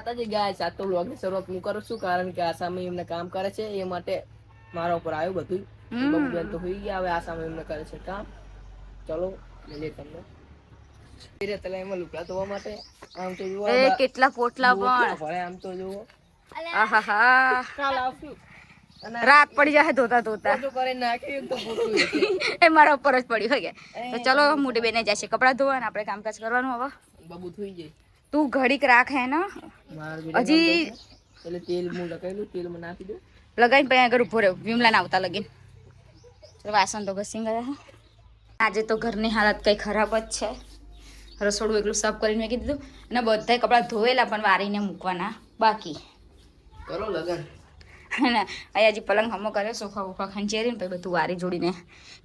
માતાજી ગયા છે તો વ્લોગની શરૂઆત હું કરું છું કારણ કે આ સામે એમને કામ કરે છે એ માટે મારા ઉપર આવ્યું બધું. બબુબેન તો હોઈ ગયા હવે આ સામે એમને કરે છે કામ. ચલો મળીએ તમને. રીતે એમાં લુગડા ધોવા માટે. આમ તો જુઓ એ કેટલા પોટલા પણ. ભરે આમ તો જુઓ. આહાહા. કાલ આવશું. રાત પડી જાય ધોતા ધોતા. એ મારા ઉપર જ પડ્યું હોય કે. તો ચલો મોટી બેને જશે કપડાં ધોવા અને આપણે કામકાજ કરવાનું હવે. બબુ થઈ જાય તું ઘડીક રાખ હે ને? હજી એટલે તેલ હું લગાવેલું તેલમાં નાખી દઉં લગાઈને પછી આગળ ઊભો રહ્યો. વિમલા ના આવતા લગીન. વાસણ તો ઘસી ગયા હે. આજે તો ઘરની હાલત કઈ ખરાબ જ છે. રસોડું એકલું સાફ કરીને મેં કીધું અને બધાય કપડાં ધોયેલા પણ વારીને મૂકવાના બાકી. કરો લગન. અને અહીંયા હજી પલંગ હમો કર્યો સોફા બોફા ખંચેરીને પછી બધું વારી જોડીને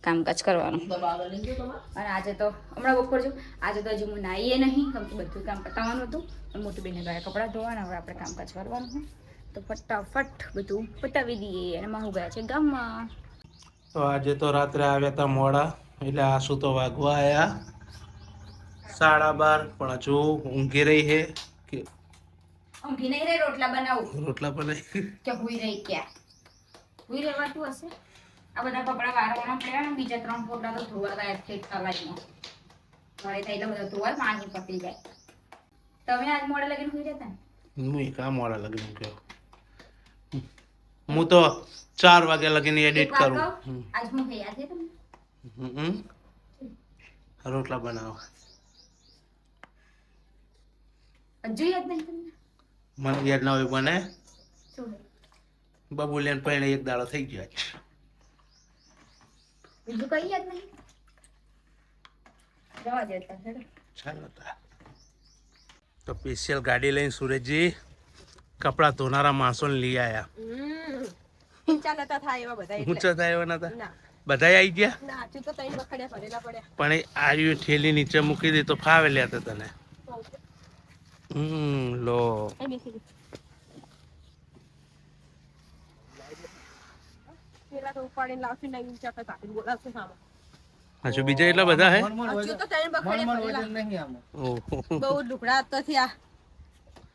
કામકાજ કરવાનું. અને આજે તો હમણાં બપોર જો આજે તો હજુ હું નાહીએ નહીં કેમ કે બધું કામ પતાવવાનું હતું. અને મોટી બેને ગયા કપડાં ધોવાના હવે આપણે કામકાજ કરવાનું છે. તો ફટાફટ બધું પતાવી દઈએ અને માહુ ગયા છે ગામમાં. તો આજે તો રાત્રે આવ્યા હતા મોડા એટલે આસુ તો વાગવા આવ્યા સાડા બાર પણ હજુ ઊંઘી રહી છે. કે ઊંઘી નહીં રહી રોટલા બનાવું. રોટલા બનાવી. કે હુઈ રહી ક્યાં? હુઈ રહેવાતું હશે? આ બધા કપડા વારવાના પડ્યા ને બીજા ત્રણ ફોટા તો ધોવાતા એક એક કલાકમાં ઘરે થઈ તો બધા ધોવાય પાણી પકડી જાય. તમે આજ મોડા લગીને હુઈ જતા ને? હું કા મોડા લગીને ગયો હું તો ચાર વાગે લગીને એડિટ કરું. આજ હું ગયા છે તમને રોટલા બનાવો હજુ યાદ નહીં તમને? મને યાદ ના હોય બને શું લેન પહેણે એક દાડો થઈ ગયો બીજું કઈ યાદ નહીં? જવા દેતા ચાલો તો. સ્પેશિયલ ગાડી લઈને સુરેશજી કપડાં ધોનારા માણસોને લઈ આવ્યા ઊંચા નતા થાય એવા બધા ઊંચા થાય એવા નતા? બધા આવી ગયા? પણ આવ્યું ઠેલી નીચે મૂકી દે તો ફાવે લે તને. હમ લો બોલાવશું સામે હજુ બીજા એટલા બધા હે. બહુ લુકડા તો થયા.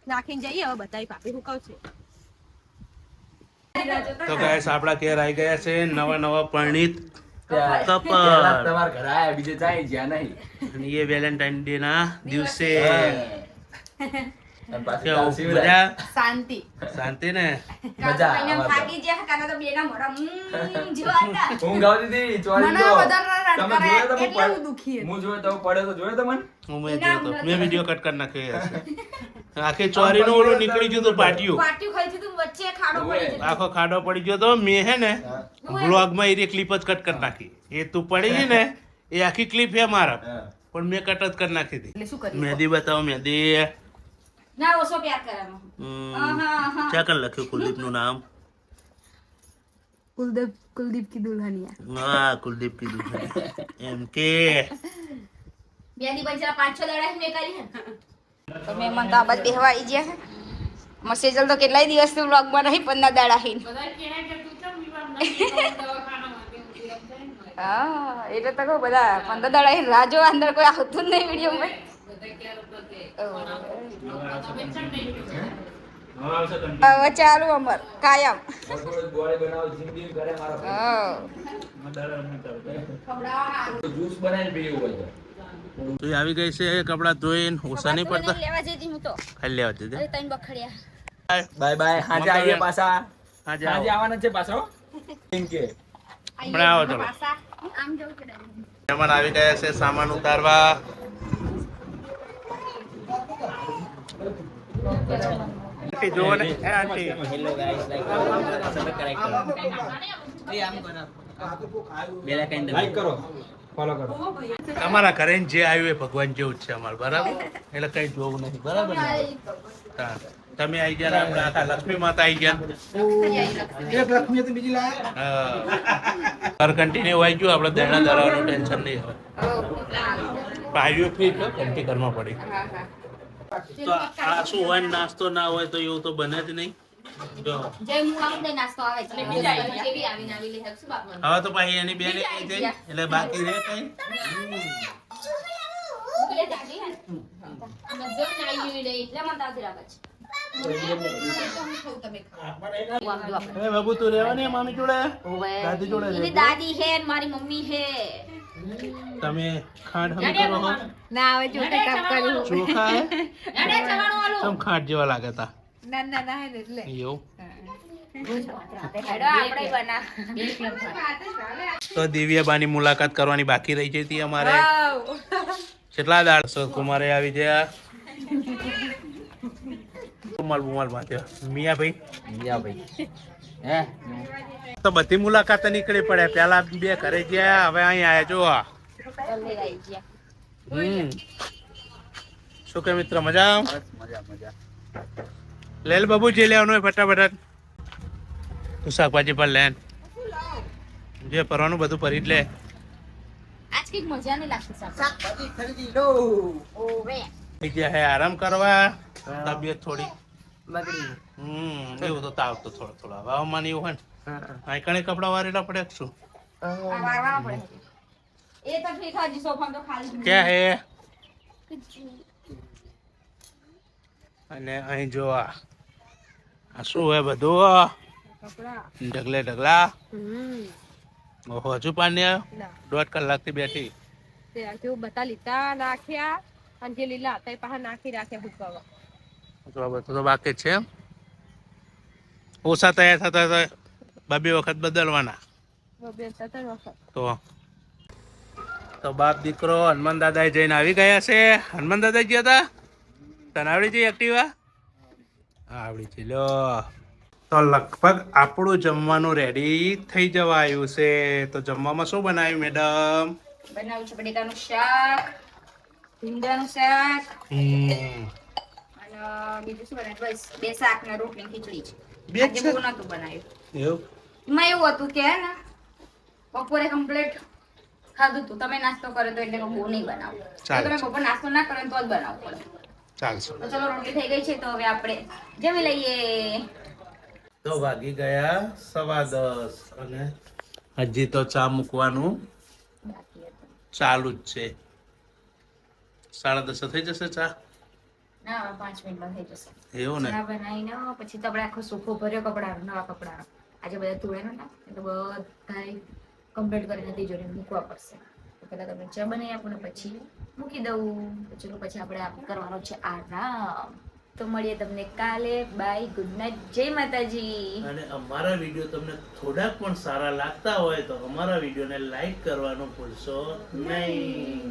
નાખીને જઈએ હવે બધા પાપી હુકાવશે. તો ગાઈસ આપડા ઘેર આવી ગયા છે નવા નવા પરણિત પેલા કપલ તમારા ઘરે આયા બીજે જાય જ્યાં નહીં. અને એ વેલેન્ટાઇન ડે ના દિવસે. શાંતિ શાંતિ ને મજા. થાકી ગયા કાકા તો બેના મોઢા જેવા હતા. ઊંઘ આવતી હતી, ચોરી તો. તમે જોયો તો એટલે હું હું દુખી. હું જોયો તો પડ્યો તો જોયો તો મને હું મેં જોયો તો મેં વીડિયો કટ કરી નાખ્યો આખે ચોરી ચોરીનું ઓલું નીકળી ગયું તો પાટિયું પાટિયું ખાઈ દીધું વચ્ચે ખાડો પડી ગયો આખો ખાડો પડી ગયો તો મેં હે ને વ્લોગમાં એ ક્લિપ જ કટ કરી નાખી એ તું પડી ગઈ ને એ આખી ક્લિપ હે મારા પણ મેં કટ જ કરી નાખી હતી એટલે શું કર્યું મહેંદી બતાવો મહેંદી ના ઓછો પ્યાર કરવામાં હમ, આહા, આહા. ક્યાં કર લખ્યું કુલદીપનું નામ? કુલદીપ કુલદીપ કી દુલ્હનિયા. હા કુલદીપ કીધું છે. એમ કે. બે દી પંચરા પાંચ છ દડા મેં કરી હે. તો મેં મન તો આ બાદ બેહવા આવી ગયા હે. મસેજલ તો કેટલાય દિવસથી વ્લોગમાં રહી પંદર દાડા હી હા એટલે તો કહું બધા પંદર દાડા હી રાહ જોવા અંદર કોઈ આવતું જ નહીં વિડીયોમાં. હવે ચાલુ અમર કાયમ. થોડું થોડું બોડી બનાવો જિંદગી કરે મારો હા. જ્યુસ બનાવીને પીવું હોય તો આવી ગઈ છે કપડા ધોઈને ઓછા નહીં પડતા. લેવા જતી હું તો. ખાલી લેવા જતી બખડ્યા. બાય. બાય હાજે આવીએ પાછા. આજે હાજે આવવાના છે પાછો કેમ કે. હમણાં આવો તમે. આમ જવું કે? આવી ગયા છે સામાન ઉતારવા. આંટી જુઓ ને એ આંટી લાઈક કરો ફોલો કરો તમારા ઘરે જે આવ્યું એ ભગવાન જેવું જ છે અમારે બરાબર? એટલે કઈ જોવું નથી બરાબર. તમે આવી ગયા આપણે આખા લક્ષ્મી માતા આવી ગયા. હા ઘર કન્ટિન્યુ આવી ગયું આપણે દેણા ધરાવવાનું ટેન્શન નહીં હવે. આવ્યું ફ્રી છે ઘંટી ઘરમાં પડી. તો આ શું હોય નાસ્તો ના હોય તો એવું તો બને જ નહીં. હવે તો પછી એની બેન એટલે બાકી રહે કઈ? દાદી બાબુ તું મામી જોડે? જોડે દાદી હે મારી મમ્મી હે તમે ખાંડ હમ કરો હો. ના હવે જો તે કામ કર્યું. ચોખા હે? હેડે ચવાણું વાળું. તમ ખાંડ જેવા લાગે તા. ના ના ના હે એટલે. એવું. તો દિવ્યાબાની મુલાકાત કરવાની બાકી રહી જતી અમારે. કેટલા દાડ કુમારે આવી ગયા રૂમાલ બુમાલ બાંધ્યો. મિયા ભાઈ મિયા ભાઈ હે? તો બધી મુલાકાત નીકળી પડે. પેલા બે ઘરે ગયા હવે અહીં આયા જો. હમ. શું કે મિત્ર મજા મજા મજા. લેલ બાબુ જે લેવાનું હોય ફટાફટ. તું શાકભાજી પર લેન જે પરવાનું બધું ભરી જ લે. આજ કંઈક મજા નહીં લાગતી શાકભાજી. ખરીદી લો. ઓવે. બીજા હે આરામ કરવા. તબિયત થોડી બગડી હમ એવું તો તાવ તો થોડો થોડો હવામાન એવું હોય ને. હા કણે કપડા વારેલા પડે શું? આ વારવાના પડે. એ તો ઠીક હજી સોફા તો ખાલી ક્યાં હે? અને અહીં જો આ. શું હે બધું? ઢગલે ઢગલા? ઓહો હજુ પાણી આવ્યો? કલાકથી કલાકથી બેઠી. બતા લીધા નાખ્યા અને જે લીલા હતા એ પાછા નાખી રાખ્યા હુકવા તો તો બાકી છે. એમ ઓછા તૈયાર થતા હતા બબે વખત બદલવાના. બે તો. તો બાપ દીકરો હનુમાન દાદા જઈને આવી ગયા છે. હનુમાન દાદા ગયા હતા? તને આવડી જઈ એક્ટિવા? આવડી છે લો. તો લગભગ આપણું જમવાનું રેડી થઈ જવા આવ્યું છે. તો જમવામાં શું બનાવ્યું મેડમ બનાવ્યું છે બટેકાનું શાક ભીંડાનું શાક. હમ. બીજું શું બનાવ્યું? બસ બે શાક ને રોટલી ખીચડી છે. બે આજે બહુ નતું બનાવ્યું. એવું? એમાં એવું હતું કે ને બપોરે કમ્પ્લીટ ખાધું તું. તમે નાસ્તો કરો તો એટલે બહુ નહીં બનાવું. તમે બપોર નાસ્તો ના કરો તો જ બનાવવું પડે. ચાલશે. તો ચલો રોટલી થઈ ગઈ છે તો હવે આપણે જમી લઈએ. તો વાગી ગયા સવા દસ અને હજી તો ચા મૂકવાનું ચાલુ જ છે. સાડા દસ થઈ જશે ચા? ના પાંચ મિનિટમાં થઈ જશે. એવું ને? બનાવીને પછી તો આપણે આખો સોફો ભર્યો કપડાનો નવા કપડાનો આજે બધા નતા એટલે બધા કમ્પ્લીટ કરીને તિજોરી મૂકવા પડશે. પેલા તમે ચા બનાવી આપો ને પછી મૂકી દઉં. ચલો પછી આપણે કરવાનો છે આરામ. તો મળીએ તમને કાલે. બાય ગુડ નાઇટ જય માતાજી. અને અમારા વીડિયો તમને થોડાક પણ સારા લાગતા હોય તો અમારા વિડીયોને લાઈક કરવાનું ભૂલશો નહીં.